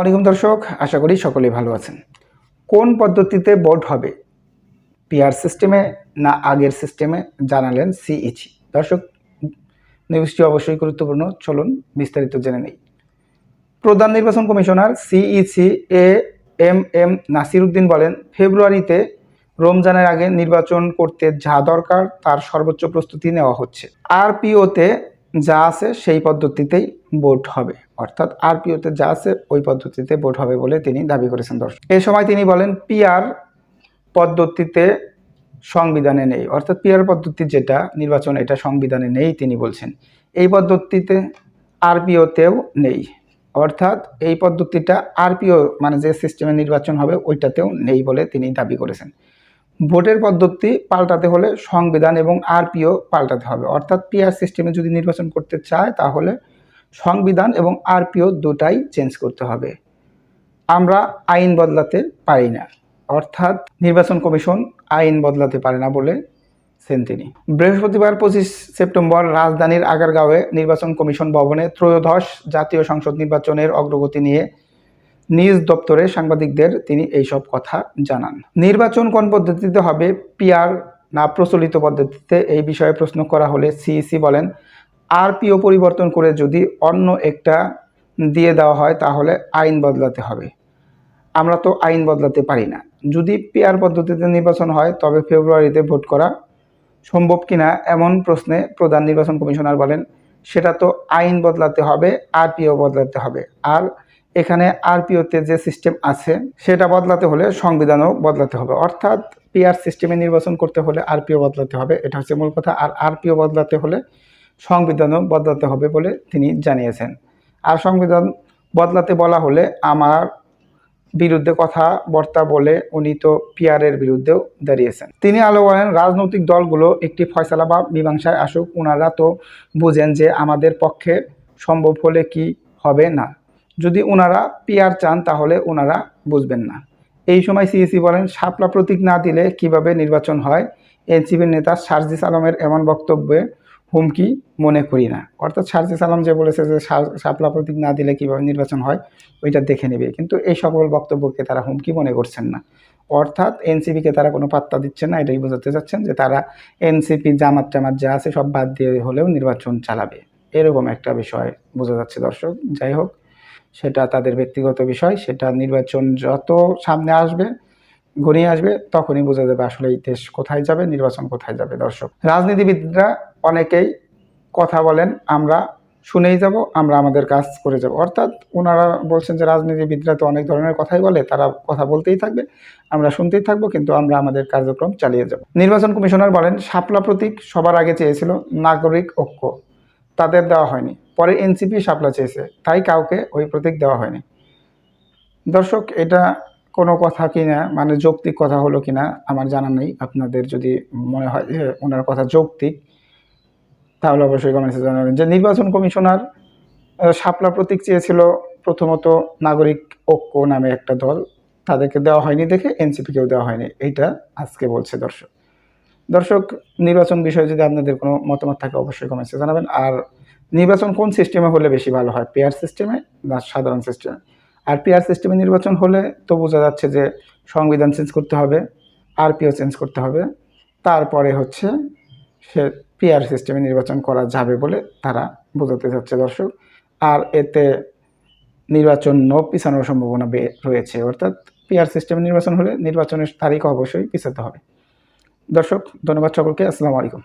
আলাইকুম দর্শক, আশা করি সকলেই ভালো আছেন। কোন পদ্ধতিতে ভোট হবে? পিআর সিস্টেমে না আগের সিস্টেমে জানালেন সিইচি দর্শক নিউজটি অবশ্যই গুরুত্বপূর্ণ। চলুন বিস্তারিত জেনে নেই। প্রধান নির্বাচন commissioner CEC A M M Nasir Uddin বলেন, ফেব্রুয়ারিতে রমজানের আগে নির্বাচন করতে যা দরকার তার সর্বোচ্চ প্রস্তুতি নেওয়া হচ্ছে। আরপিওতে যা আছে সেই পদ্ধতিতেই ভোট হবে। অর্থাৎ আরপিওতে যা আছে ওই পদ্ধতিতে ভোট হবে বলে তিনি দাবি করেছেন দর্শক। এ সময় তিনি বলেন, পিআর পদ্ধতিতে সংবিধানে নেই। অর্থাৎ পিআর পদ্ধতি যেটা, নির্বাচন এটা সংবিধানে নেই তিনি বলছেন। এই পদ্ধতিতে আরপিওতেও নেই। অর্থাৎ এই পদ্ধতিটা আরপিও মানে যে সিস্টেমে নির্বাচন হবে ওইটাতেও নেই বলে তিনি দাবি করেছেন। ভোটের পদ্ধতি পাল্টাতে হলে সংবিধান এবং আরপিও পাল্টাতে হবে। অর্থাৎ পিআর সিস্টেমে যদি নির্বাচন করতে চায়, তাহলে সংবিধান এবং আরপিও দুটাই চেঞ্জ করতে হবে। আমরা আইন বদলাতে পারি না। অর্থাৎ নির্বাচন কমিশন আইন বদলাতে পারে না বলে সেন তিনি বৃহস্পতিবার পঁচিশ সেপ্টেম্বর রাজধানীর আগারগাঁওয়ে নির্বাচন কমিশন ভবনে ত্রয়োদশ জাতীয় সংসদ নির্বাচনের অগ্রগতি নিয়ে নিজ দপ্তরে সাংবাদিকদের তিনি এইসব কথা জানান। নির্বাচন কোন পদ্ধতিতে হবে? পিআর না প্রচলিত পদ্ধতিতে? এই বিষয়ে প্রশ্ন করা হলে সিইসি বলেন, আরপিও পরিবর্তন করে যদি অন্য একটা দিয়ে দেওয়া হয়, তাহলে আইন বদলাতে হবে। আমরা তো আইন বদলাতে পারি না। যদি পিআর পদ্ধতিতে নির্বাচন হয়, তবে ফেব্রুয়ারিতে ভোট করা সম্ভব কিনা এমন প্রশ্নে প্রধান নির্বাচন কমিশনার বলেন, সেটা তো আইন বদলাতে হবে, আরপিও বদলাতে হবে। আর এখানে আরপিওতে যে সিস্টেম আছে, সেটা বদলাতে হলে সংবিধানও বদলাতে হবে। অর্থাৎ পিআর সিস্টেমে নির্বাচন করতে হলে আরপিও বদলাতে হবে। এটা হচ্ছে মূল কথা। আর আরপিও বদলাতে হলে সংবিধানও বদলাতে হবে বলে তিনি জানিয়েছেন। আর সংবিধান বদলাতে বলা হলে আমার বিরুদ্ধে কথা বর্তা বলে উনি তো পিয়ারের বিরুদ্ধেও দাঁড়িয়েছেন। তিনি আলো বলেন, রাজনৈতিক দলগুলো একটি ফয়সালা বা মীমাংসায় আসুক ওনারা তো বুঝেন যে আমাদের পক্ষে সম্ভব হলে কি হবে না। যদি ওনারা পিয়ার চান, তাহলে ওনারা বুঝবেন না। এই সময় সিইসি বলেন, শাপলা প্রতীক না দিলে কীভাবে নির্বাচন হয়? এনসিপির নেতা সার্জিস আলমের এমন বক্তব্যে হুমকি মনে করি না। অর্থাৎ সার্জিস আলম যে বলেছে যে শাপলা প্রতীক না দিলে কীভাবে নির্বাচন হয়? ওইটা দেখে নেবে। কিন্তু এই সকল বক্তব্যকে তারা হুমকি মনে করছেন না। অর্থাৎ এনসিপিকে তারা কোনো পাত্তা দিচ্ছেন না, এটাই বোঝাতে চাচ্ছেন যে, তারা এনসিপি জামাত টামাত যা আছে সব বাদ দিয়ে হলেও নির্বাচন চালাবে। এরকম একটা বিষয় বোঝা যাচ্ছে দর্শক। যাই হোক সেটা তাদের ব্যক্তিগত বিষয়, সেটা নির্বাচন যত সামনে আসবে ঘনিয়ে আসবে, তখনই বোঝা যাবে আসলে এই দেশ কোথায় যাবে, নির্বাচন কোথায় যাবে, দর্শক। রাজনীতিবিদরা অনেকেই কথা বলেন, আমরা শুনেই যাব, আমরা আমাদের কাজ করে যাব। অর্থাৎ ওনারা বলছেন যে রাজনীতিবিদরা তো অনেক ধরনের কথাই বলে, তারা কথা বলতেই থাকবে, আমরা শুনতেই থাকব, কিন্তু আমরা আমাদের কার্যক্রম চালিয়ে যাব। নির্বাচন কমিশনার বলেন, শাপলা প্রতীক সবার আগে চেয়েছিল নাগরিক ঐক্য, তাদের দেওয়া হয়নি। পরে এনসিপি শাপলা চেয়েছে তাই কাউকে ওই প্রতীক দেওয়া হয়নি। দর্শক, এটা কোনো কথা কিনা মানে যৌক্তিক কথা হলো কিনা, আমার জানা নেই। আপনাদের যদি মনে হয় যে ওনার কথা যৌক্তিক, তাহলে অবশ্যই কমেন্টসে জানাবেন। যে নির্বাচন কমিশনার শাপলা প্রতীক চেয়েছিল প্রথমত নাগরিক ঐক্য নামে একটা দল, তাদেরকে দেওয়া হয়নি দেখে এনসিপিকেও দেওয়া হয়নি। এইটা আজকে বলছে দর্শক। দর্শক, নির্বাচন বিষয়ে যদি আপনাদের কোনো মতামত থাকে, অবশ্যই কমেন্টসে জানাবেন। আর নির্বাচন কোন সিস্টেমে হলে বেশি ভালো হয়? পেয়ার সিস্টেমে না সাধারণ সিস্টেমে আর পিআর সিস্টেমে নির্বাচন হলে তো বোঝা যাচ্ছে যে সংবিধান চেঞ্জ করতে হবে আরপিও চেঞ্জ করতে হবে। তারপরে হচ্ছে সে পিআর সিস্টেমে নির্বাচন করা যাবে বলে তারা বোঝাতে যাচ্ছে দর্শক। আর এতে নির্বাচন ন পিছানোর সম্ভাবনা রয়েছে। অর্থাৎ পিআর সিস্টেমে নির্বাচন হলে নির্বাচনের তারিখ অবশ্যই পিছাতে হবে। দর্শক ধন্যবাদ সকলকে আসসালামু আলাইকুম।